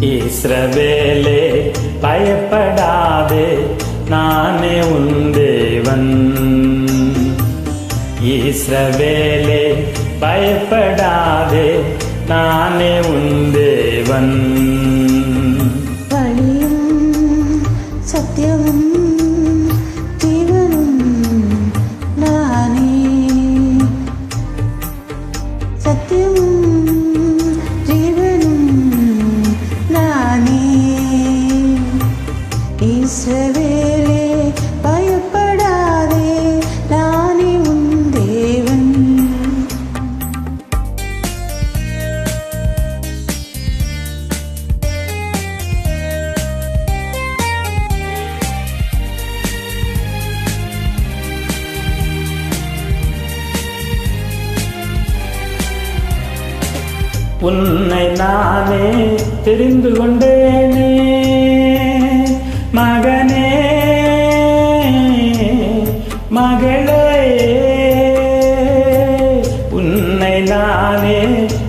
இஸ்ரவேலே பயப்படாதே நானே உன் தேவன். இஸ்ரவேலே பயப்படாதே நானே உன் தேவன். ஈஸ்வரேலே பயப்படாதே நானே உன் தேவன். உன்னை நானே தெரிந்து கொண்டேன். நானே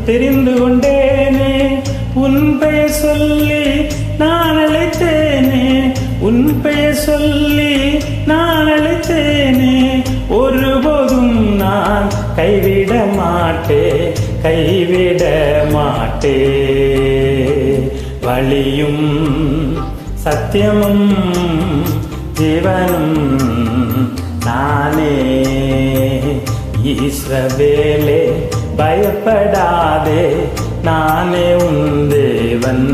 தெரிந்து கொண்டேனே? உன் பெயர் சொல்லி நான் அழைத்தேனே? உன் பெயர் சொல்லி நான் அழைத்தேனே? ஒருபோதும் நான் கைவிட மாட்டே கைவிட மாட்டே. வழியும் சத்தியமும் ஜீவனும் நானே. ஈஸ்வவேலே பயப்படாதே நானே உன் தேவன்.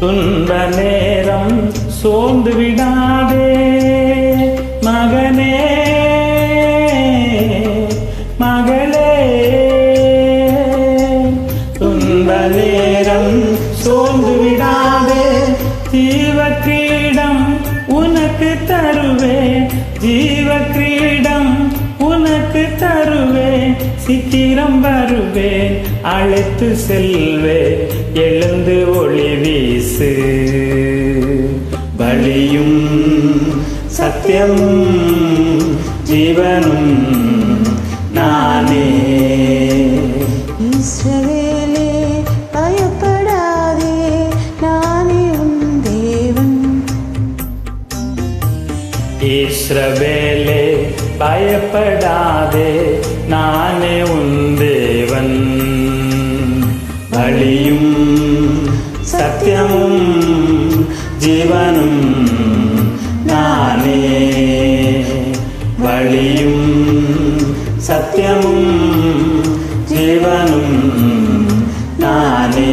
துன்ப நேரம் சோர்ந்து விடாதே மகனே மகளே. துன்ப நேரம் சோர்ந்து விடாதே ஜீவ கிரீடம் உனக்கு தருவே ஜீவ கிரீடம் உனக்கு தருவே சீக்கிரம் வருவே. அழைத்து செல்வே எழுந்து ஒளி வீசு. வழியும் சத்தியமும் ஜீவனும் நானே. ஈஸ்வரேலே பயப்படாதே நானே உன் தேவன். இஸ்ரவேலே பயப்படாதே நானே உன் தேவன் வழியும் சத்தியமும் ஜீவனும் நானே வழியும் சத்தியமும் ஜீவனும் நானே